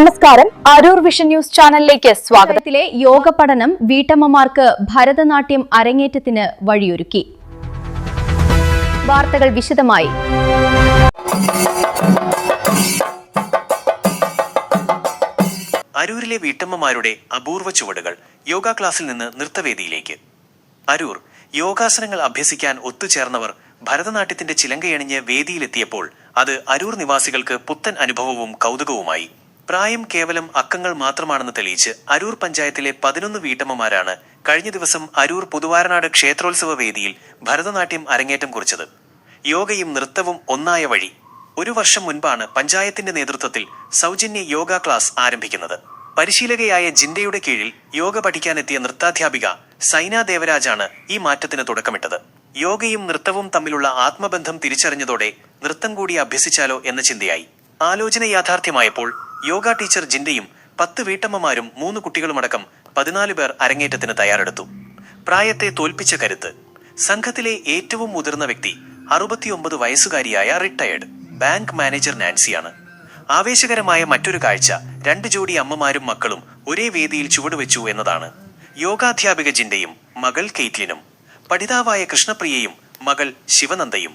നമസ്കാരം. Aroor vision news ചാനലിലേക്ക് സ്വാഗതം. നഗരത്തിലെ യോഗ പഠനം വീട്ടമ്മമാർക്ക് ഭരതനാട്യം അരങ്ങേറ്റത്തിന് വഴിയൊരുക്കി. വാർത്തകൾ വിശദമായി. അരൂരിലെ വീട്ടമ്മമാരുടെ അപൂർവ ചുവടുകൾ യോഗ ക്ലാസ്സിൽ നിന്ന് നൃത്തവേദിയിലേക്ക്. അരൂർ യോഗാസനങ്ങൾ അഭ്യസിക്കാൻ ഒത്തുചേർന്നവർ ഭരതനാട്യത്തിന്റെ ചിലങ്കയണിഞ്ഞ് വേദിയിലെത്തിയപ്പോൾ അത് അരൂർ നിവാസികൾക്ക് പുത്തൻ അനുഭവവും കൗതുകവുമായി. പ്രായം കേവലം അക്കങ്ങൾ മാത്രമാണെന്ന് തെളിയിച്ച് അരൂർ പഞ്ചായത്തിലെ പതിനൊന്ന് വീട്ടമ്മമാരാണ് കഴിഞ്ഞ ദിവസം അരൂർ പുതുവാരനാട് ക്ഷേത്രോത്സവ വേദിയിൽ ഭരതനാട്യം അരങ്ങേറ്റം കുറിച്ചത്. യോഗയും നൃത്തവും ഒന്നായ വഴി. ഒരു വർഷം മുൻപാണ് പഞ്ചായത്തിന്റെ നേതൃത്വത്തിൽ സൗജന്യ യോഗ ക്ലാസ് ആരംഭിക്കുന്നത്. പരിശീലകയായ ജിൻഡയുടെ കീഴിൽ യോഗ പഠിക്കാനെത്തിയ നൃത്താധ്യാപിക സൈന ദേവരാജാണ് ഈ മാറ്റത്തിന് തുടക്കമിട്ടത്. യോഗയും നൃത്തവും തമ്മിലുള്ള ആത്മബന്ധം തിരിച്ചറിഞ്ഞതോടെ നൃത്തം കൂടി അഭ്യസിച്ചാലോ എന്ന ചിന്തയായി. ആലോചന യാഥാർത്ഥ്യമായപ്പോൾ യോഗ ടീച്ചർ ജിൻഡയും പത്ത് വീട്ടമ്മമാരും മൂന്ന് കുട്ടികളുമടക്കം പതിനാല് പേർ അരങ്ങേറ്റത്തിന് തയ്യാറെടുത്തു. പ്രായത്തെ തോൽപ്പിച്ച കരുത്ത്. സംഘത്തിലെ ഏറ്റവും മുതിർന്ന വ്യക്തി അറുപത്തിയൊമ്പത് വയസ്സുകാരിയായ റിട്ടയർഡ് ബാങ്ക് മാനേജർ നാൻസിയാണ്. ആവേശകരമായ മറ്റൊരു കാഴ്ച രണ്ട് ജോഡി അമ്മമാരും മക്കളും ഒരേ വേദിയിൽ ചുവടുവെച്ചു എന്നതാണ്. യോഗാധ്യാപിക ജിൻഡയും മകൾ കെയ്റ്റ്ലിനും പഠിതാവായ കൃഷ്ണപ്രിയയും മകൾ ശിവനന്ദയും.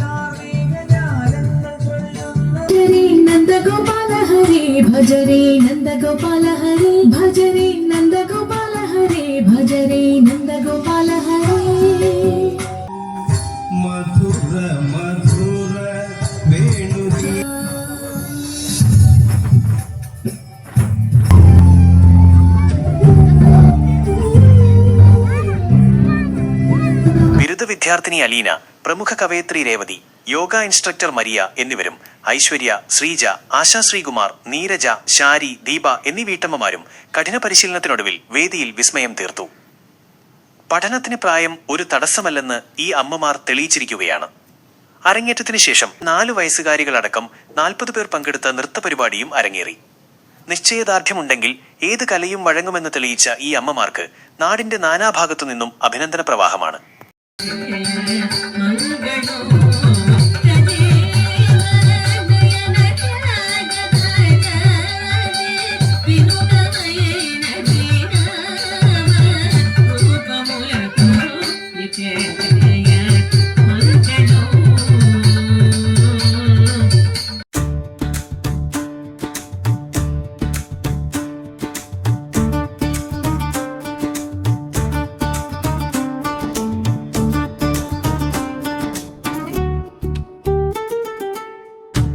കാർമേഘ ജാലങ്ങൾ ചൊല്ലുന്ന ഭജരേ നന്ദഗോപാല ഹരേ ഭജരേ നന്ദഗോപാല ഹരേ ഭജരേ വിദ്യാർത്ഥിനി അലീന പ്രമുഖ കവയത്രി രേവതി യോഗ ഇൻസ്ട്രക്ടർ മരിയ എന്നിവരും ഐശ്വര്യ ശ്രീജ ആശാ ശ്രീകുമാർ നീരജ ശാരി ദീപ എന്നീ വീട്ടമ്മമാരും കഠിന പരിശീലനത്തിനൊടുവിൽ വേദിയിൽ വിസ്മയം തീർത്തു. പഠനത്തിന് പ്രായം ഒരു തടസ്സമല്ലെന്ന് ഈ അമ്മമാർ തെളിയിച്ചിരിക്കുകയാണ്. അരങ്ങേറ്റത്തിന് ശേഷം നാല് വയസ്സുകാരികളടക്കം നാൽപ്പത് പേർ പങ്കെടുത്ത നൃത്തപരിപാടിയും അരങ്ങേറി. നിശ്ചയദാർഢ്യമുണ്ടെങ്കിൽ ഏത് കലയും വഴങ്ങുമെന്ന് തെളിയിച്ച ഈ അമ്മമാർക്ക് നാടിന്റെ നാനാഭാഗത്തു നിന്നും അഭിനന്ദന പ്രവാഹമാണ് 嗯